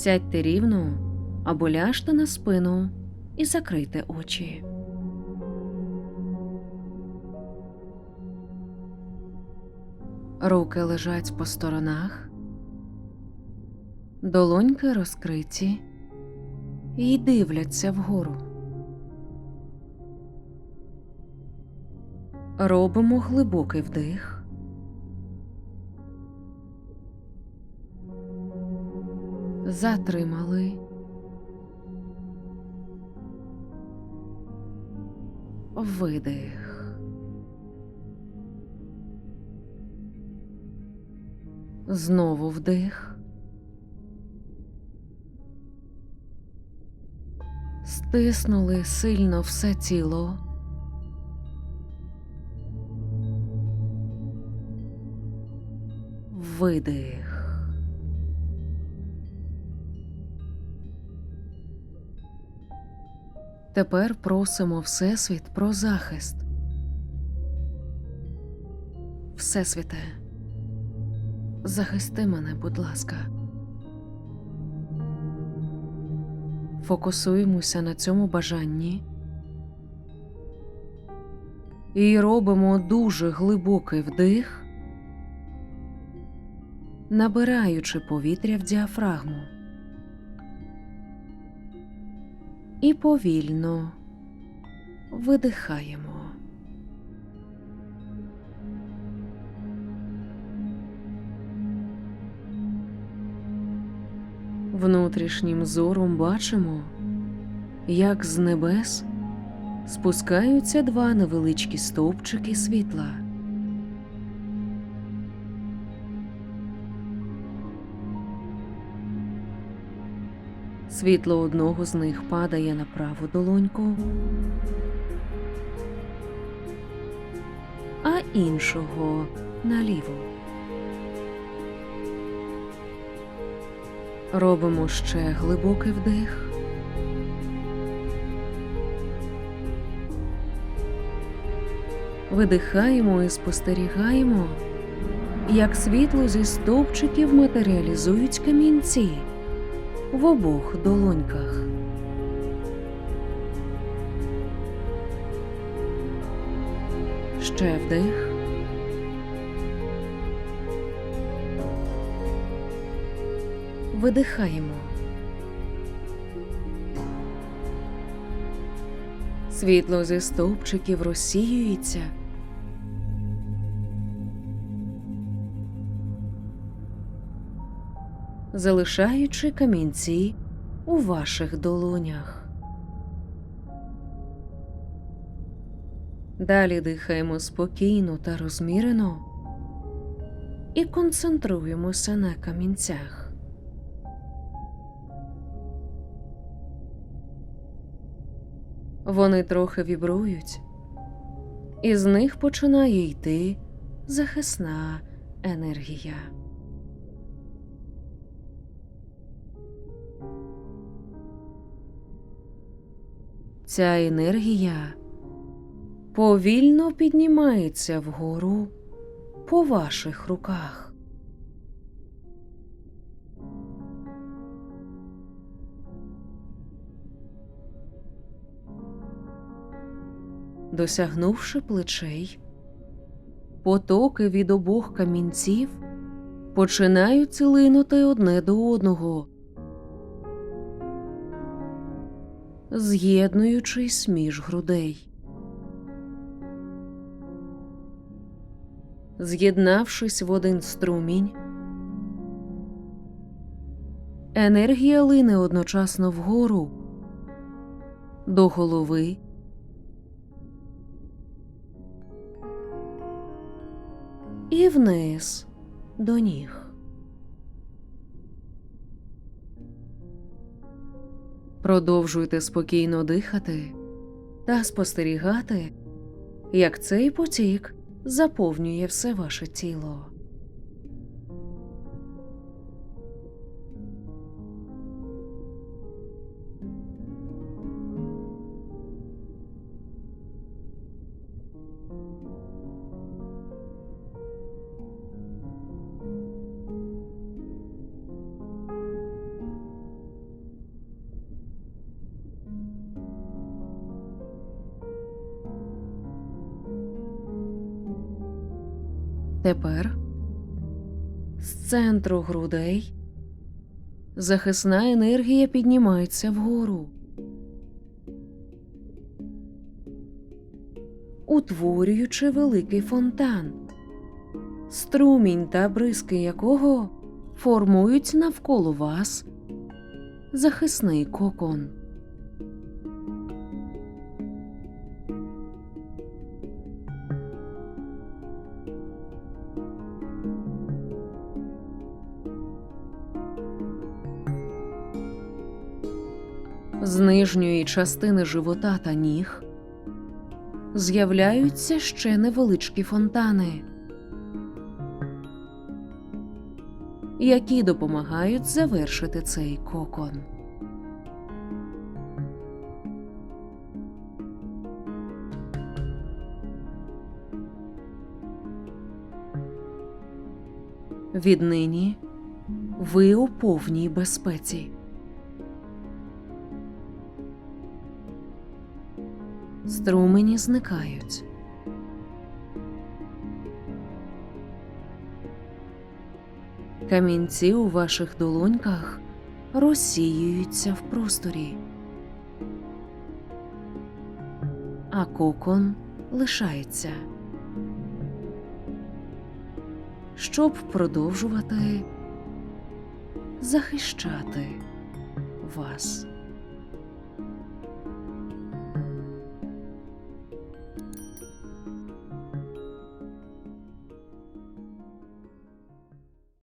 Сядьте рівно або ляжте на спину і закрийте очі. Руки лежать по сторонах, долоньки розкриті і дивляться вгору. Робимо глибокий вдих. Затримали. Видих. Знову вдих. Стиснули сильно все тіло. Видих. Тепер просимо Всесвіт про захист. Всесвіте, захисти мене, будь ласка. Фокусуємося на цьому бажанні і робимо дуже глибокий вдих, набираючи повітря в діафрагму. І повільно видихаємо. Внутрішнім зором бачимо, як з небес спускаються два невеличкі стовпчики світла. Світло одного з них падає на праву долоньку, а іншого на ліву. Робимо ще глибокий вдих. Видихаємо і спостерігаємо, як світло зі стовпчиків матеріалізують камінці в обох долоньках. Ще вдих. Видихаємо. Світло зі стовпчиків розсіюється. Залишаючи камінці у ваших долонях. Далі дихаємо спокійно та розмірено і концентруємося на камінцях. Вони трохи вібрують, і з них починає йти захисна енергія. Ця енергія повільно піднімається вгору по ваших руках. Досягнувши плечей, потоки від обох камінців починають цілинути одне до одного. З'єднуючись між грудей. З'єднавшись в один струмінь, енергія лине одночасно вгору до голови. І вниз до ніг. Продовжуйте спокійно дихати та спостерігати, як цей потік заповнює все ваше тіло. Тепер? З центру грудей. Захисна енергія піднімається вгору, утворюючи великий фонтан, струмінь та бризки якого формують навколо вас захисний кокон. З нижньої частини живота та ніг з'являються ще невеличкі фонтани, які допомагають завершити цей кокон. Віднині ви у повній безпеці. Струмені зникають. Камінці у ваших долоньках розсіюються в просторі, а кокон лишається, щоб продовжувати захищати вас.